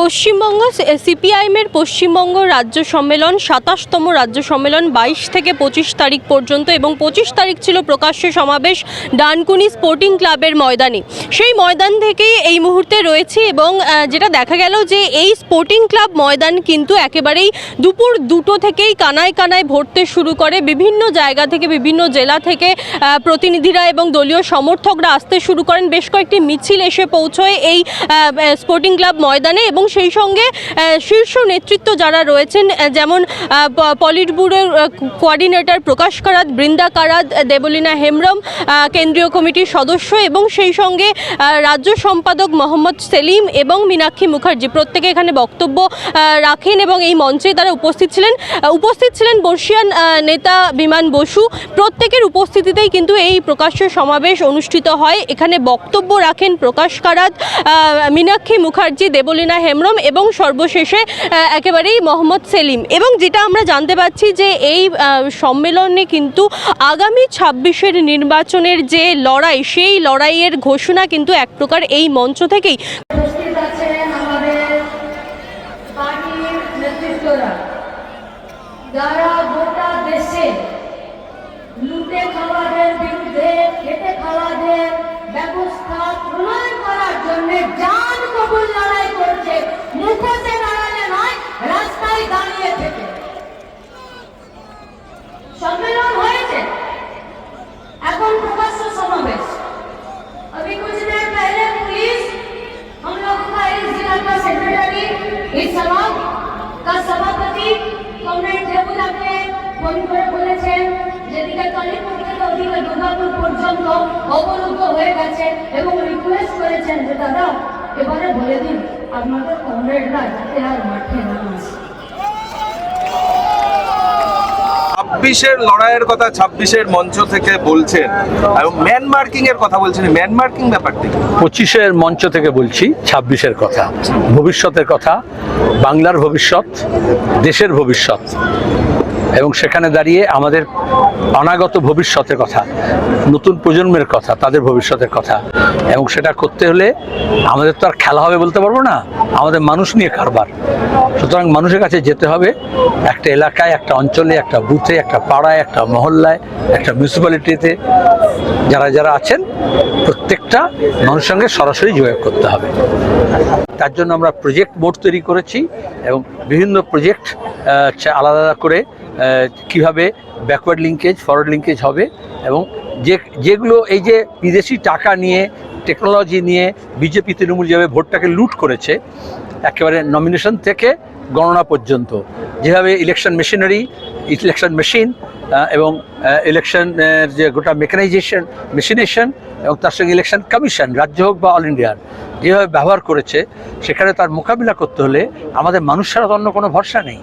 পশ্চিমবঙ্গ সিপিআইএমের পশ্চিমবঙ্গ রাজ্য সম্মেলন, সাতাশতম রাজ্য সম্মেলন বাইশ থেকে পঁচিশ তারিখ পর্যন্ত এবং পঁচিশ তারিখ ছিল প্রকাশ্য সমাবেশ ডানকুনি স্পোর্টিং ক্লাবের ময়দানে। সেই ময়দান থেকেই এই মুহূর্তে রয়েছে এবং যেটা দেখা গেল যে এই স্পোর্টিং ক্লাব ময়দান কিন্তু একেবারেই দুপুর দুটো থেকেই কানায় কানায় ভরতে শুরু করে। বিভিন্ন জায়গা থেকে, বিভিন্ন জেলা থেকে প্রতিনিধিরা এবং দলীয় সমর্থকরা আসতে শুরু করেন। বেশ কয়েকটি মিছিল এসে পৌঁছয় এই স্পোর্টিং ক্লাব ময়দানে এবং সেই সঙ্গে শীর্ষ নেতৃত্ব যারা রয়েছেন যেমন পলিট ব্যুরোর কোঅর্ডিনেটর প্রকাশ কারাত, বৃন্দা কারাত দেবলীনা হেমব্রম কেন্দ্রীয় কমিটির সদস্য এবং সেই সঙ্গে রাজ্য সম্পাদক মোহাম্মদ সেলিম এবং মীনাক্ষী মুখার্জি। প্রত্যেকে এখানে বক্তব্য রাখেন এবং এই মঞ্চে তারা উপস্থিত ছিলেন। উপস্থিত ছিলেন বর্ষিয়ান নেতা বিমান বসু। প্রত্যেকের উপস্থিতিতেই কিন্তু এই প্রকাশ্য সমাবেশ অনুষ্ঠিত হয়। এখানে বক্তব্য রাখেন প্রকাশ কারাত মীনাক্ষী মুখার্জি, দেবলীনা হেমব্রম এবং সর্বশেষে একেবারেই মোহাম্মদ সেলিম। এবং যেটা আমরা জানতে পারছি যে এই সম্মেলনে কিন্তু আগামী ছাব্বিশের নির্বাচনের যে লড়াই, সেই লড়াইয়ের ঘোষণা কিন্তু এক প্রকার এই মঞ্চ থেকেই। যারা গোটা দেশে লুটে খাওয়াদের বিরুদ্ধে, খেটে খাওয়াদের ব্যবস্থা প্রণয়ন করার জন্য জান কবুল লড়াই করছে মুখোশে দাঁড়ালে নয়, রাস্তায় দাঁড়িয়ে থেকে। সম্মেলন হয়েছে। এখন প্রকাশ্য সমাবেশ। করেছেন যে দাদা এবারে বলে দিন আপনাদের কমরেডরা যাতে আর মাঠে না আসে ছাব্বিশের লড়াইয়ের কথা ছাব্বিশের মঞ্চ থেকে বলছেন এবং ম্যান মার্কিং এর কথা বলছেন। ম্যান মার্কিং ব্যাপারটি? পঁচিশের মঞ্চ থেকে বলছি ছাব্বিশের কথা ভবিষ্যতের কথা বাংলার ভবিষ্যৎ দেশের ভবিষ্যৎ। এবং সেখানে দাঁড়িয়ে আমাদের অনাগত ভবিষ্যতের কথা, নতুন প্রজন্মের কথা, তাদের ভবিষ্যতের কথা। এবং সেটা করতে হলে আমাদের তো আর খেলা হবে বলতে পারব না, আমাদের মানুষ নিয়ে কারবার। সুতরাং মানুষের কাছে যেতে হবে একটা এলাকায়, একটা অঞ্চলে, একটা বুথে, একটা পাড়ায়, একটা মহল্লায়, একটা মিউনিসিপ্যালিটিতে যারা যারা আছেন, প্রত্যেকটা মানুষের সঙ্গে সরাসরি যোগাযোগ করতে হবে। তার জন্য আমরা প্রজেক্ট মোড তৈরি করেছি এবং বিভিন্ন প্রজেক্ট আলাদা আলাদা করে কীভাবে ব্যাকওয়ার্ড লিঙ্কেজ ফরওয়ার্ড লিঙ্কেজ হবে এবং যে, যেগুলো এই যে বিদেশি টাকা নিয়ে টেকনোলজি নিয়ে বিজেপি তৃণমূল যেভাবে ভোটটাকে লুট করেছে, একেবারে নমিনেশন থেকে গণনা পর্যন্ত। যেভাবে ইলেকশন মেশিনারি ইলেকশন মেশিন এবং ইলেকশনের যে গোটা মেকানাইজেশন মেশিনেশন এবং তার সঙ্গে ইলেকশন কমিশন রাজ্য হোক বা অল ইন্ডিয়ার যেভাবে ব্যবহার করেছে, সেখানে তার মোকাবিলা করতে হলে আমাদের মানুষ ছাড়া অন্য কোনো ভরসা নেই।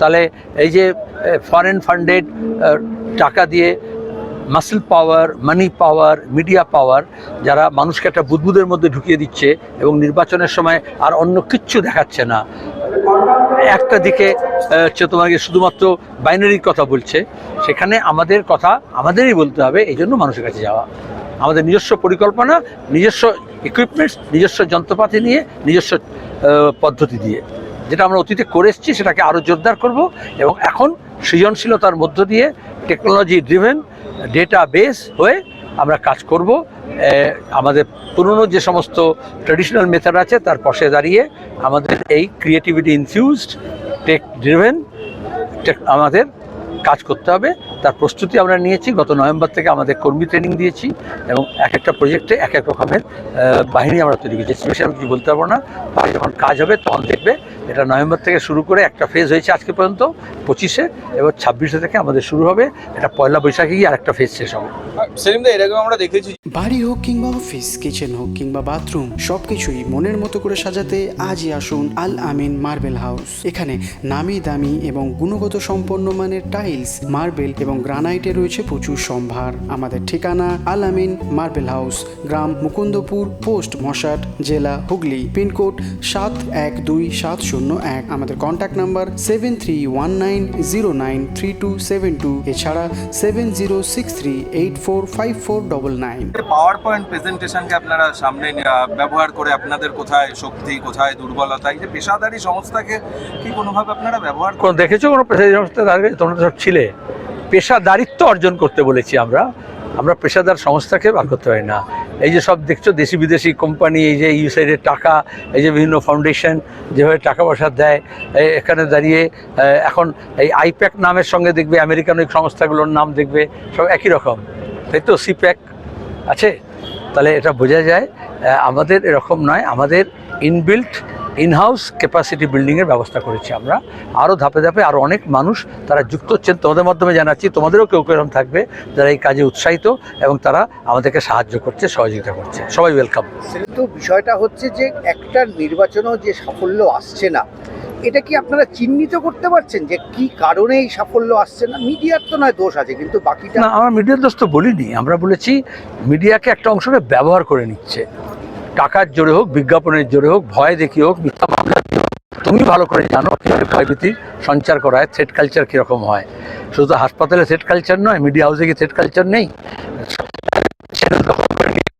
তাহলে এই যে ফরেন ফান্ডেড টাকা দিয়ে মাসেল পাওয়ার মানি পাওয়ার মিডিয়া পাওয়ার যারা মানুষকে একটা বুদবুদের মধ্যে ঢুকিয়ে দিচ্ছে এবং নির্বাচনের সময় আর অন্য কিচ্ছু দেখাচ্ছে না। একটা দিকে হচ্ছে তোমাকে শুধুমাত্র বাইনারির কথা বলছে, সেখানে আমাদের কথা আমাদেরই বলতে হবে এই জন্য মানুষের কাছে যাওয়া। আমাদের নিজস্ব পরিকল্পনা, নিজস্ব ইকুইপমেন্টস নিজস্ব যন্ত্রপাতি নিয়ে, নিজস্ব পদ্ধতি দিয়ে। যেটা আমরা অতীতে করে এসেছি, সেটাকে আরও জোরদার করব। এবং এখন সৃজনশীলতার মধ্য দিয়ে টেকনোলজি ড্রিভেন ডেটা বেস হয়ে আমরা কাজ করব। আমাদের পুরনো যে সমস্ত ট্রেডিশনাল মেথড আছে, তার পাশে দাঁড়িয়ে আমাদের এই ক্রিয়েটিভিটি ইনফিউজড টেক ড্রিভেন আমাদের কাজ করতে হবে। তার প্রস্তুতি আমরা নিয়েছি। গত নভেম্বর থেকে আমাদের কর্মী ট্রেনিং দিয়েছি এবং এক একটা প্রজেক্টে এক এক রকমের বাহিনী আমরা তৈরি করেছি। স্পেশাল কিছু বলতে পারব না। যখন কাজ হবে, তখন দেখবে এটা নভেম্বর থেকে শুরু করে একটা ফেজ হয়েছে আজকে পর্যন্ত পঁচিশে এবার ছাব্বিশে থেকে আমাদের শুরু হবে। এটা পয়লা বৈশাখে গিয়ে আরেকটা ফেজ শেষ হবে। সেলিম দা এর আগেও আমরা দেখেছি। বাড়ি হোক কিংবা অফিস কিচেন হোক কিংবা বাথরুম সবকিছুই মনের মতো করে সাজাতে আজই আসুন আল আমিন মার্বেল হাউস। এখানে নামি দামি এবং গুণগত সম্পন্ন মানের টাইলস মার্বেল এবং গ্রানাইটে রয়েছে প্রচুর সম্ভার। আমাদের ঠিকানা আল আমিন মার্বেল হাউস গ্রাম মুকুন্দপুর পোস্ট মশাট জেলা হুগলি পিনকোড সাত এক দুই সাত শূন্য এক আমাদের contact number seven three one nine zero nine three two seven two এছাড়া seven zero six three eight four five four double nine power point প্রেজেন্টেশনকে আপনারা সামনে ব্যবহার করে আপনাদের কোথায় শক্তি কোথায় দুর্বলতা এই যে পেশাদারি সংস্থাকে কি কোনোভাবে আপনারা ব্যবহার কোনো দেখেছ কোনো পেশাদারি সংস্থা? তার আগে তোমরা সব ছিলে। পেশাদারিত্ব অর্জন করতে বলেছি আমরা। আমরা পেশাদার সংস্থাকে বার করতে পারি না। এই যে সব দেখছ, দেশি বিদেশি কোম্পানি এই যে ইউ ইউসাইডের টাকা, এই যে বিভিন্ন ফাউন্ডেশন যেভাবে টাকা পয়সা দেয় এখানে দাঁড়িয়ে এখন এই আইপ্যাক নামের সঙ্গে দেখবে, আমেরিকান ওই সংস্থাগুলোর নাম দেখবে, সব একই রকম। তাই তো সিপ্যাক আছে? তাহলে এটা বোঝা যায় আমাদের এরকম নয়, আমাদের ইনবিল্ট ইনহাউস ক্যাপাসিটি বিল্ডিংয়ের ব্যবস্থা করেছি আমরা। আরও ধাপে ধাপে আরও অনেক মানুষ তারা যুক্ত হচ্ছেন। তোমাদের মাধ্যমে জানাচ্ছি তোমাদেরও কেউ কেউ এরকম থাকবে যারা এই কাজে উৎসাহিত এবং তারা আমাদেরকে সাহায্য করছে সহযোগিতা করছে। সবাই ওয়েলকাম কিন্তু বিষয়টা হচ্ছে যে একটা নির্বাচনেও যে সাফল্য আসছে না এটা কি আপনারা চিহ্নিত করতে পারছেন যে কি কারণে এই সাফল্য আসছে না? মিডিয়ার তো নয় দোষ আছে কিন্তু বাকিটা না আমার মিডিয়ার দোষ তো বলিনি। আমরা বলেছি মিডিয়াকে একটা অংশকে ব্যবহার করে নিচ্ছে। টাকার জোরে হোক, বিজ্ঞাপনের জোরে হোক, ভয় দেখিয়ে হোক, মিথ্যা মামলা দিয়ে হোক, তুমি ভালো করে জানো কীভাবে ভয়ভীতি সঞ্চার করা হয় থ্রেড কালচার কীরকম হয়। শুধু হাসপাতালে থ্রেড কালচার নয় মিডিয়া হাউসে কি থ্রেড কালচার নেই চ্যানেল দখল করে নিয়ে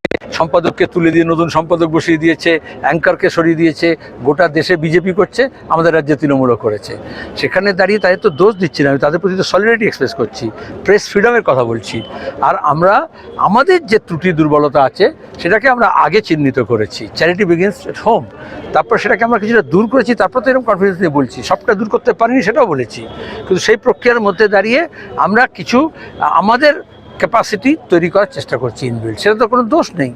সম্পাদককে তুলে দিয়ে, নতুন সম্পাদক বসিয়ে দিয়েছে, অ্যাঙ্কারকে সরিয়ে দিয়েছে, গোটা দেশে বিজেপি করছে, আমাদের রাজ্যে তৃণমূলও করেছে। সেখানে দাঁড়িয়ে তাদের তো দোষ দিচ্ছি না, আমি তাদের প্রতি তো সলিডারিটি এক্সপ্রেস করছি প্রেস ফ্রিডমের কথা বলছি। আর আমরা, আমাদের যে ত্রুটি দুর্বলতা আছে, সেটাকে আমরা আগে চিহ্নিত করেছি চ্যারিটি বিগিনস এট হোম তারপর সেটাকে আমরা কিছুটা দূর করেছি, তারপর তো এরকম কনফিডেন্স নিয়ে বলছি, সবটা দূর করতে পারিনি সেটাও বলেছি। কিন্তু সেই প্রক্রিয়ার মধ্যে দাঁড়িয়ে আমরা কিছু, আমাদের ক্যাপাসিটি তৈরি করার চেষ্টা করছি ইনবিল্ড সেটা তো কোনো দোষ নেই।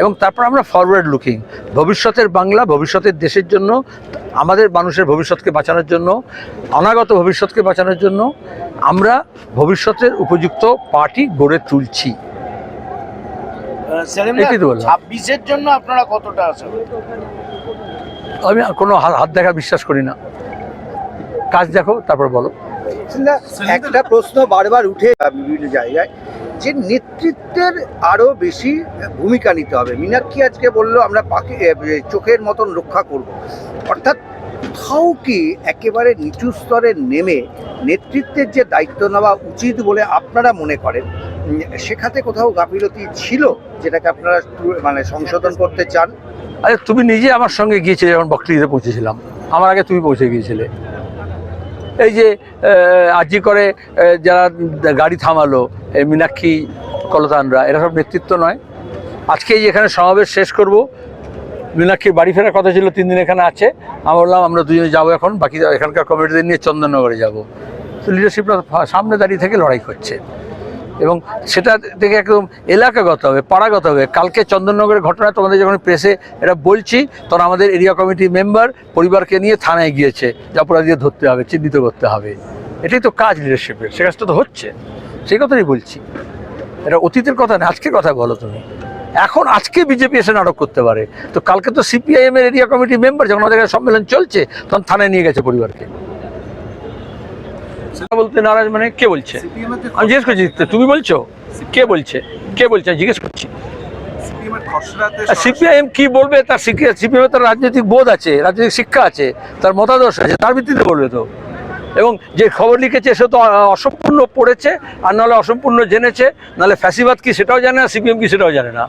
এবং তারপর আমরা ফরওয়ার্ড লুকিং ভবিষ্যতের বাংলা ভবিষ্যতের দেশের জন্য আমাদের মানুষের ভবিষ্যৎকে বাঁচানোর জন্য অনাগত ভবিষ্যৎকে বাঁচানোর জন্য আমরা ভবিষ্যতের উপযুক্ত পার্টি গড়ে তুলছি। ছাব্বিশের জন্য আপনারা কতটা আছেন? আমি কোনো হাত হাত দেখা বিশ্বাস করি না। কাজ দেখো তারপর বলো। একটা প্রশ্ন বারবার উঠে বিভিন্ন জায়গায়। যে নেতৃত্বের আরও বেশি ভূমিকা নিতে হবে। মীনাক্ষী আজকে বলল, আমরা পাখি চোখের মতন রক্ষা করব। অর্থাৎ কোথাও কি একেবারে নিচু স্তরে নেমে নেতৃত্বের যে দায়িত্ব নেওয়া উচিত বলে আপনারা মনে করেন? সেখানে কোথাও গাফিলতি ছিল যেটাকে আপনারা মানে সংশোধন করতে চান? আরে, তুমি নিজে আমার সঙ্গে গিয়েছিলে যখন বকরিতে পৌঁছেছিলাম। আমার আগে তুমি পৌঁছে গিয়েছিলে। এই যে আজি করে যারা গাড়ি থামালো মীনাক্ষী কলতানরা, এরা সব নেতৃত্ব নয়। আজকে এই এখানে সমাবেশ শেষ করব। মীনাক্ষীর বাড়ি ফেরার কথা ছিল, তিন দিন এখানে আছে। আমি বললাম, আমরা দুজনে যাব এখন, বাকি এখানকার কমিটিদের নিয়ে চন্দননগরে যাব। তো লিডারশিপরা সামনে দাঁড়িয়ে থেকে লড়াই করছে এবং সেটা থেকে একদম এলাকাগত হবে, পাড়াগত হবে। কালকে চন্দননগরের ঘটনা, তোমাদের যখন প্রেসে এটা বলছি, তখন আমাদের এরিয়া কমিটি মেম্বার পরিবারকে নিয়ে থানায় গিয়েছে, যে অপরাধীদের ধরতে হবে, চিহ্নিত করতে হবে। এটাই তো কাজ লিডারশিপের সে কাজটা তো হচ্ছে। সেই কথাই বলছি। এটা অতীতের কথা না আজকের কথা বলো তুমি। এখন আজকে বিজেপি এসে নাটক করতে পারে। তো কালকে তো সিপিআইএম এর এরিয়া কমিটি মেম্বার যখন আমাদের সম্মেলন চলছে তখন থানায় নিয়ে গেছে পরিবারকে। বলতে নারাজ মানে কে বলছে? আমি জিজ্ঞেস করছি তুমি বলছো? কে বলছে? কে বলছে? আমি জিজ্ঞেস করছি। সিপিআইএম কি বলবে? তার সিপিএম তার রাজনৈতিক বোধ আছে রাজনৈতিক শিক্ষা আছে তার মতাদর্শ আছে তার ভিত্তিতে বলবে তো। এবং যে খবর লিখেছে সে তো অসম্পূর্ণ পড়েছে, আর নাহলে অসম্পূর্ণ জেনেছে, নাহলে ফ্যাসিবাদ কি সেটাও জানে না, সিপিএম কি সেটাও জানে না।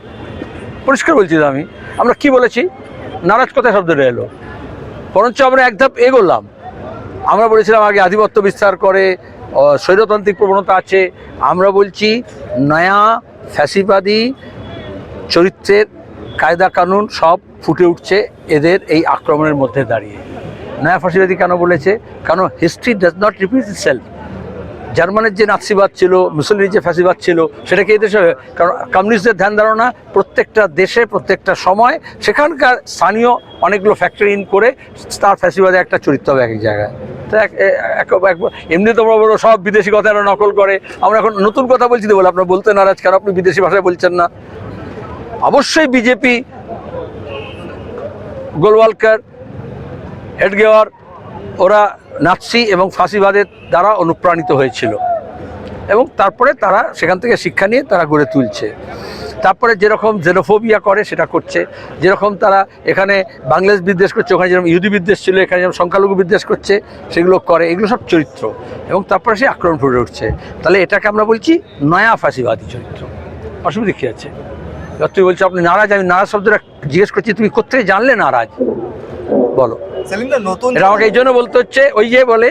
পরিষ্কার বলছি তো আমি, আমরা কি বলেছি? নারাজ কথা শব্দটা এলো। বরঞ্চ আমরা এক ধাপ এগোলাম। আমরা বলেছিলাম আগে আধিপত্য বিস্তার করে স্বৈরতান্ত্রিক প্রবণতা আছে। আমরা বলছি, নয়া ফ্যাসিবাদী চরিত্রের কায়দা কানুন সব ফুটে উঠছে এদের এই আক্রমণের মধ্যে দাঁড়িয়ে। নয়া ফাঁসিবাদী কেন বলেছে? কারণ history does not repeat itself জার্মানের যে নাৎসিবাদ ছিল, মুসলিমের যে ফ্যাসিবাদ ছিল সেটাকে এই দেশে কারণ কমিউনিস্টদের ধ্যান ধারণা প্রত্যেকটা দেশে, প্রত্যেকটা সময় সেখানকার স্থানীয় অনেকগুলো ফ্যাক্টরি ইন করে তার ফ্যাসিবাদে একটা চরিত্র হবে এক এক জায়গায়। তো এক এমনি তোমরা বলো সব বিদেশি কথা এরা নকল করে। আমরা এখন নতুন কথা বলছি তো বলে, আপনার বলতে নারাজ কেন? আপনি বিদেশি ভাষায় বলছেন না। অবশ্যই বিজেপি, গোলওয়ালকার হেডগেওয়ার, ওরা নাৎসি এবং ফাঁসিবাদের দ্বারা অনুপ্রাণিত হয়েছিল। এবং তারপরে তারা সেখান থেকে শিক্ষা নিয়ে তারা গড়ে তুলছে। তারপরে যেরকম জেনোফোবিয়া করে, সেটা করছে। যেরকম তারা এখানে বাংলাদেশ বিদ্বেষ করছে, ওখানে যেরকম ইহুদি বিদ্বেষ ছিল, এখানে যেরকম সংখ্যালঘু বিদ্বেষ করছে, সেগুলো করে। এগুলো সব চরিত্র। এবং তারপরে সে আক্রমণ ফুটে উঠছে। তাহলে এটাকে আমরা বলছি নয়া ফাঁসিবাদী চরিত্র। অসুবিধা কী আছে? তুই বলছো, আপনি নারাজ, আমি নারাজ শব্দটা জিজ্ঞেস করছি, তুমি কোথায় জানলে নারাজ? বলো। এটা আমাকে এই জন্য বলতে হচ্ছে ওই যে বলে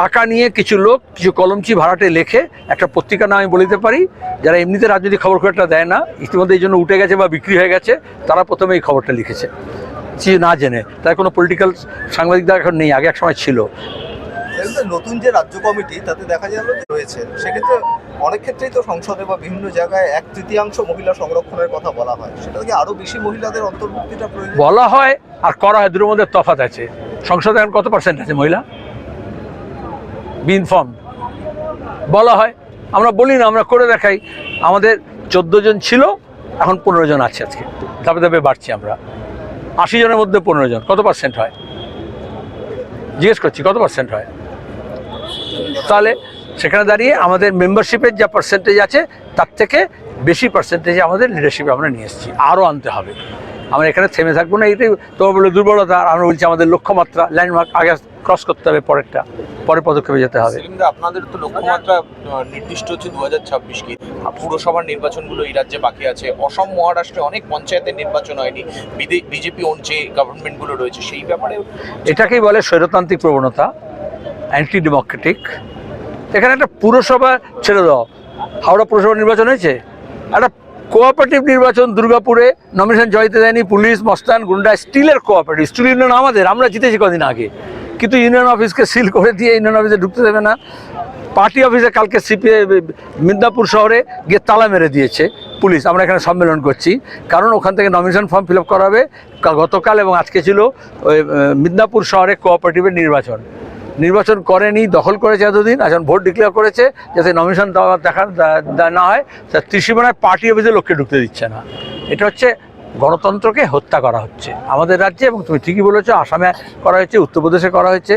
টাকা নিয়ে কিছু লোক কিছু কলমচি ভাড়াটে লেখে একটা পত্রিকা নাম আমি বলিতে পারি। যারা এমনিতে রাজনৈতিক খবর খুব একটা দেয় না ইতিমধ্যে এই জন্য উঠে গেছে বা বিক্রি হয়ে গেছে তারা প্রথমে এই খবরটা লিখেছে। কিছু না জেনে। তার কোনো পলিটিক্যাল সাংবাদিকদের এখন নেই আগে এক সময় ছিল। নতুন যে রাজ্য কমিটি, তাতে দেখা গেল যে রয়েছে। সেক্ষেত্রে অনেক ক্ষেত্রেই তো সংসদে বা বিভিন্ন জায়গায় এক তৃতীয়াংশ মহিলা সংরক্ষণের কথা বলা হয়। সেটা কি আরও বেশি মহিলাদের অন্তর্ভুক্তিটা প্রয়োজন? বলা হয় আর করা হয়, দুটোর মধ্যে তফাৎ আছে। সংসদে এখন কত পার্সেন্ট আছে মহিলা? বিনফর্ম বলা হয়, আমরা বলি না, আমরা করে দেখাই। আমাদের চোদ্দ জন ছিল, এখন পনেরো জন আছে আজকে। ধাপে ধাপে বাড়ছি আমরা। আশি জনের মধ্যে পনেরো জন। কত পার্সেন্ট হয়? জিজ্ঞেস করছি, কত পার্সেন্ট হয়? তাহলে সেখানে দাঁড়িয়ে আমাদের মেম্বারশিপের যা পার্সেন্টেজ আছে তার থেকে বেশি পার্সেন্টেজ আমাদের লিডারশিপে আমরা নিয়ে এসেছি। আরও আনতে হবে। আমরা এখানে থেমে থাকব না এটাই তোমার বলে দুর্বলতা। আর আমরা বলছি আমাদের লক্ষ্যমাত্রা ল্যান্ডমার্ক আগে ক্রস করতে হবে পরেরটা। পরের পদক্ষেপে যেতে হবে। আপনাদের তো লক্ষ্যমাত্রা নির্দিষ্ট হচ্ছে দু হাজার ছাব্বিশ কি? পুরসভার নির্বাচনগুলো এই রাজ্যে বাকি আছে। অসম মহারাষ্ট্রে অনেক পঞ্চায়েতের নির্বাচন হয়নি। বিজেপি ওন যে গভর্নমেন্টগুলো রয়েছে সেই ব্যাপারে এটাকেই বলে স্বৈরতান্ত্রিক প্রবণতা। অ্যান্টি ডেমোক্রেটিক এখানে একটা পুরসভা ছেড়ে দাও। হাওড়া পুরসভা নির্বাচন হয়েছে? একটা কোঅপারেটিভ নির্বাচন দুর্গাপুরে নমিনেশন জয়তে দেয়নি পুলিশ, মস্তান, গুন্ডা, স্টিলের কোঅপারেটিভ স্টিল ইউনিয়ন আমাদের, আমরা জিতেছি কদিন আগে। কিন্তু ইউনিয়ন অফিসকে সিল করে দিয়ে ইউনিয়ন অফিসে ঢুকতে দেবে না। পার্টি অফিসে কালকে সিপিআই মিদনাপুর শহরে গিয়ে তালা মেরে দিয়েছে পুলিশ। আমরা এখানে সম্মেলন করছি। কারণ ওখান থেকে নমিনেশন ফর্ম ফিল আপ করা হবে গতকাল এবং আজকে ছিল ওই মিদনাপুর শহরে কোঅপারেটিভের নির্বাচন। নির্বাচন করেনি, দখল করেছে এতদিন এখন ভোট ডিক্লেয়ার করেছে, যাতে নমিনেশন দেওয়া দেখা না হয়, তা ত্রিসীমানায় পার্টি অফিসে লোককে ঢুকতে দিচ্ছে না। এটা হচ্ছে গণতন্ত্রকে হত্যা করা হচ্ছে। আমাদের রাজ্যে, এবং তুমি ঠিকই বলেছ, আসামে করা হয়েছে, উত্তরপ্রদেশে করা হয়েছে।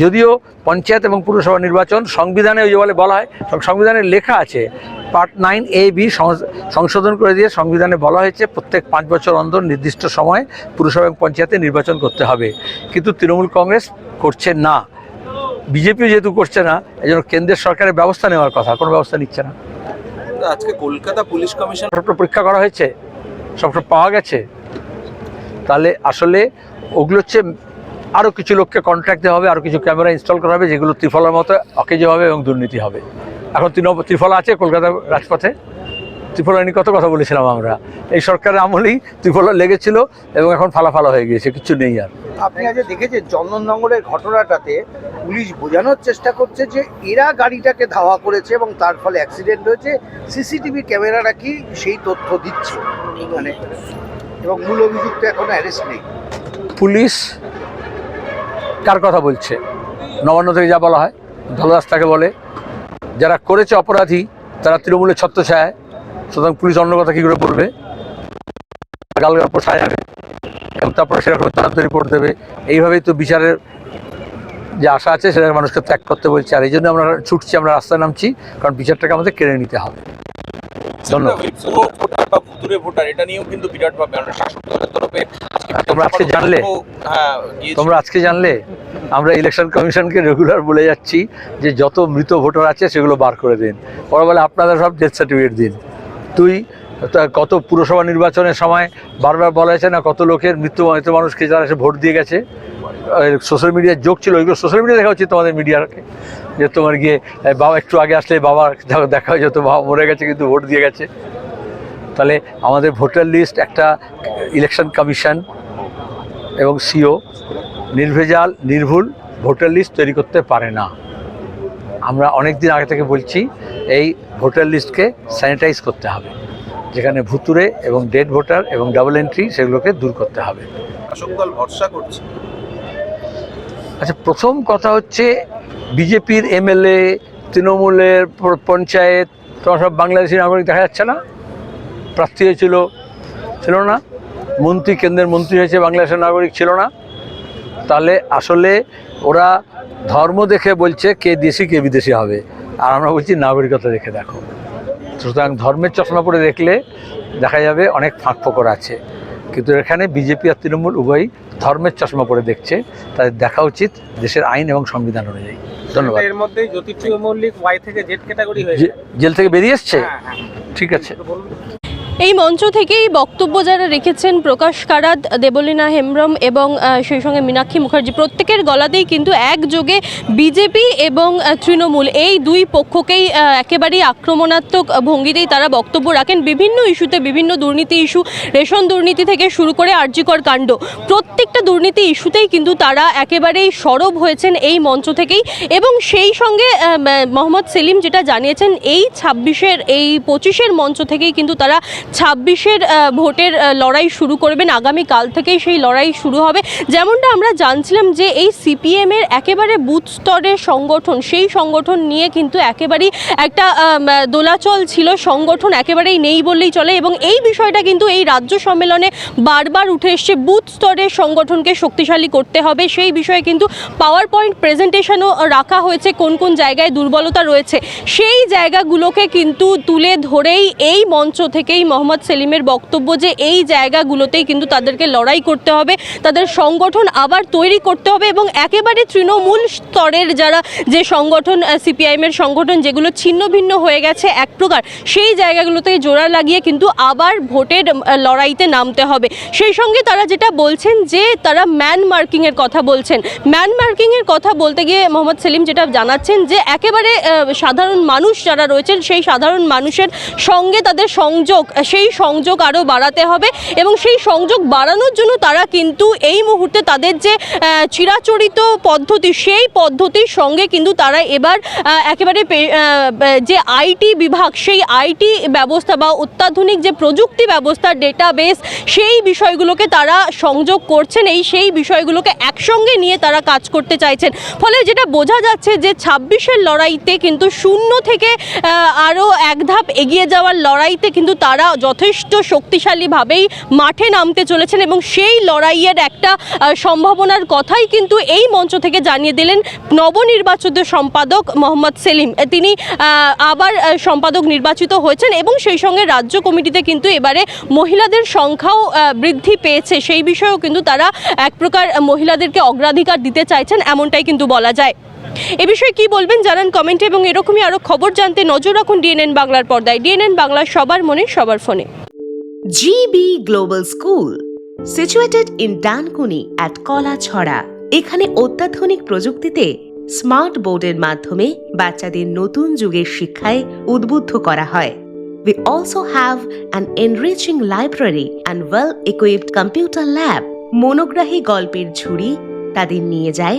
যদিও পঞ্চায়েত এবং পুরসভা নির্বাচন সংবিধানে ওই বলে বলা হয় সংবিধানে লেখা আছে পার্ট নাইন এ বি সংশোধন করে দিয়ে সংবিধানে বলা হয়েছে, প্রত্যেক পাঁচ বছর অন্তর নির্দিষ্ট সময় পুরসভা এবং পঞ্চায়েতে নির্বাচন করতে হবে। কিন্তু তৃণমূল কংগ্রেস করছে না। বিজেপি যেহেতু করছে না এই জন্য কেন্দ্রের সরকারের ব্যবস্থা নেওয়ার কথা কোনো ব্যবস্থা নিচ্ছে না। আজকে কলকাতা পুলিশ কমিশন সবটা পরীক্ষা করা হয়েছে সবটা পাওয়া গেছে। তাহলে আসলে ওগুলো হচ্ছে আরও কিছু লোককে কন্ট্রাক্ট দেওয়া হবে আরও কিছু ক্যামেরা ইনস্টল করা হবে যেগুলো ত্রিফলার মতো অকেজো হবে এবং দুর্নীতি হবে। এখন ত্রিফলা আছে কলকাতা রাজপথে। ত্রিফলা নিয়ে কত কথা বলেছিলাম আমরা। এই সরকারের আমলেই ত্রিফলা লেগেছিল এবং এখন ফালা ফালা হয়ে গিয়েছে কিছু নেই আর। আপনি আজ দেখেছেন চন্দননগরের ঘটনাটাতে পুলিশ বোঝানোর চেষ্টা করছে যে এরা গাড়িটাকে ধাওয়া করেছে এবং তার ফলে অ্যাক্সিডেন্ট হয়েছে। সিসিটিভি ক্যামেরা নাকি সেই তথ্য দিচ্ছে? মানে এবং মূল অভিযুক্ত এখনও অ্যারেস্ট নেই। পুলিশ কার কথা বলছে? নবান্ন থেকে যা বলা হয় ধলদাস তাকে বলে। যারা করেছে অপরাধী তারা তৃণমূলের ছত্রছায়ায়। সুতরাং পুলিশ অন্য কথা কী করে বলবে? গাল গল্প সাজাবে এবং তারপরে সেরকম তদন্ত রিপোর্ট দেবে। এইভাবেই তো বিচারের যে আশা আছে সেটা মানুষকে ত্যাগ করতে বলছে। আর এই জন্য আমরা ছুটছি আমরা রাস্তায় নামছি কারণ বিচারটাকে আমাদের কেড়ে নিতে হবে। তোমরা আজকে জানলে? হ্যাঁ তোমরা আজকে জানলে? আমরা ইলেকশন কমিশনকে রেগুলার বলে যাচ্ছি যে যত মৃত ভোটার আছে সেগুলো বার করে দিন। ওরা বলে আপনারা সব ডেথ সার্টিফিকেট দিন। তুই, তা কত পুরসভা নির্বাচনের সময় বারবার বলা হয়েছে না কত লোকের মৃত্যু, মৃত মানুষকে যারা এসে ভোট দিয়ে গেছে? সোশ্যাল মিডিয়ার যোগ ছিল ওইগুলো সোশ্যাল মিডিয়া দেখা উচিত তোমাদের মিডিয়াকে যে তোমার গিয়ে বাবা একটু আগে আসলে বাবা দেখা হয়ে যেত বাবা মরে গেছে কিন্তু ভোট দিয়ে গেছে। তাহলে আমাদের ভোটার লিস্ট একটা ইলেকশন কমিশন এবং সিও নির্ভেজাল, নির্ভুল ভোটার লিস্ট তৈরি করতে পারে না। আমরা অনেক দিন আগে থেকে বলছি এই ভোটার লিস্টকে স্যানিটাইজ করতে হবে। যেখানে ভুতুরে এবং ডেড ভোটার এবং ডাবল এন্ট্রি সেগুলোকে দূর করতে হবে। শাসক দল ভরসা করছে। আচ্ছা প্রথম কথা হচ্ছে বিজেপির এমএলএ তৃণমূলের পঞ্চায়েত তোমার সব বাংলাদেশি নাগরিক দেখা যাচ্ছে না? প্রার্থী হয়েছিল ছিল না। মন্ত্রী কেন্দ্রের মন্ত্রী হয়েছে বাংলাদেশের নাগরিক ছিল না। তাহলে আসলে ওরা ধর্ম দেখে বলছে কে দেশি কে বিদেশি হবে। আর আমরা বলছি নাগরিকতা দেখে দেখো। সুতরাং ধর্মের চশমা পরে দেখলে দেখা যাবে অনেক ফাঁক ফোকর আছে। কিন্তু এখানে বিজেপি আর তৃণমূল উভয়ই ধর্মের চশমা পরে দেখছে। তাদের দেখা উচিত দেশের আইন এবং সংবিধান অনুযায়ী। ধন্যবাদ। এর মধ্যে জ্যোতিপ্রিয় মল্লিক ওয়াই থেকে জেড ক্যাটাগরি হয়েছে জেল থেকে বেরিয়ে এসছে? হ্যাঁ, হ্যাঁ। ঠিক আছে। এই মঞ্চ থেকেই বক্তব্য যারা রেখেছেন প্রকাশ কারাত, দেবলীনা হেমব্রম এবং সেই সঙ্গে মীনাক্ষী মুখার্জি, প্রত্যেকের গলাতেই কিন্তু একযোগে বিজেপি এবং তৃণমূল, এই দুই পক্ষকেই একেবারেই আক্রমণাত্মক ভঙ্গিতেই তারা বক্তব্য রাখেন। বিভিন্ন ইস্যুতে বিভিন্ন দুর্নীতি ইস্যু, রেশন দুর্নীতি থেকে শুরু করে আর্যিকর কাণ্ড, প্রত্যেকটা দুর্নীতি ইস্যুতেই কিন্তু তারা একেবারেই সরব হয়েছেন এই মঞ্চ থেকেই। এবং সেই সঙ্গে মোহাম্মদ সেলিম যেটা জানিয়েছেন, এই ছাব্বিশের, এই পঁচিশের মঞ্চ থেকেই কিন্তু তারা ছাব্বিশের ভোটের লড়াই শুরু করবেন। আগামী কাল থেকেই সেই লড়াই শুরু হবে। যেমনটা আমরা জানছিলাম যে এই সিপিএম এর একেবারে বুথ স্তরের সংগঠন, সেই সংগঠন নিয়ে কিন্তু একেবারেই একটা দোলাচল ছিল। সংগঠন একেবারেই নেই বললেই চলে এবং এই বিষয়টা কিন্তু এই রাজ্য সম্মেলনে বারবার উঠে এসছে। বুথ স্তরের সংগঠনকে শক্তিশালী করতে হবে। সেই বিষয়ে কিন্তু পাওয়ার পয়েন্ট প্রেজেন্টেশনও রাখা হয়েছে। কোন কোন জায়গায় দুর্বলতা রয়েছে, সেই জায়গাগুলোকে কিন্তু তুলে ধরেই এই মঞ্চ থেকেই মোহাম্মদ সেলিমের বক্তব্য যে এই জায়গাগুলোতেই কিন্তু তাদেরকে লড়াই করতে হবে, তাদের সংগঠন আবার তৈরি করতে হবে এবং একেবারে তৃণমূল স্তরের যারা যে সংগঠন সিপিআইএমের সংগঠন যেগুলো ছিন্ন ভিন্ন হয়ে গেছে এক প্রকার, সেই জায়গাগুলোতে জোড়া লাগিয়ে কিন্তু আবার ভোটের লড়াইতে নামতে হবে। সেই সঙ্গে তারা যেটা বলছেন যে তারা ম্যান মার্কিংয়ের কথা বলছেন। ম্যান মার্কিংয়ের কথা বলতে গিয়ে মোহাম্মদ সেলিম যেটা জানাচ্ছেন যে একেবারে সাধারণ মানুষ যারা রয়েছেন, সেই সাধারণ মানুষের সঙ্গে তাদের সংযোগ সেই সংযোগ আরও বাড়াতে হবে এবং সেই সংযোগ বাড়ানোর জন্য তারা কিন্তু এই মুহূর্তে তাদের যে চিরাচরিত পদ্ধতি, সেই পদ্ধতির সঙ্গে কিন্তু তারা এবার একেবারে যে আইটি বিভাগ, সেই আইটি ব্যবস্থা বা অত্যাধুনিক যে প্রযুক্তি ব্যবস্থা ডেটাবেস সেই বিষয়গুলোকে তারা সংযোগ করছেন। এই সেই বিষয়গুলোকে একসঙ্গে নিয়ে তারা কাজ করতে চাইছেন। ফলে যেটা বোঝা যাচ্ছে যে, ছাব্বিশের লড়াইতে কিন্তু শূন্য থেকে আরও এক ধাপ এগিয়ে যাওয়ার লড়াইতে কিন্তু তারা যথেষ্ট শক্তিশালীভাবেই মাঠে নামতে চলেছেন এবং সেই লড়াইয়ের একটা সম্ভাবনার কথাই কিন্তু এই মঞ্চ থেকে জানিয়ে দিলেন নবনির্বাচিত সম্পাদক মোহাম্মদ সেলিম। তিনি আবার সম্পাদক নির্বাচিত হয়েছেন এবং সেই সঙ্গে রাজ্য কমিটিতে কিন্তু এবারে মহিলাদের সংখ্যাও বৃদ্ধি পেয়েছে। সেই বিষয়েও কিন্তু তারা এক প্রকার মহিলাদেরকে অগ্রাধিকার দিতে চাইছেন, এমনটাই কিন্তু বলা যায়। এ বিষয়ে কি বলবেন জানান কমেন্টে এবং এরকমই আরও খবর জানতে নজর রাখুন ডিএনএন বাংলার পর্দায় ডিএনএন বাংলা সবার মনে সবার ফোনে GB Global School, situated in Dankuni at Kolachhora. এখানে অত্যাধুনিক প্রযুক্তিতে স্মার্ট বোর্ডের মাধ্যমে বাচ্চাদের নতুন যুগের শিক্ষায় উদ্বুদ্ধ করা হয় We also have an enriching library and well-equipped computer lab. মনোগ্রাহী গল্পের ঝুড়ি তাদের নিয়ে যায়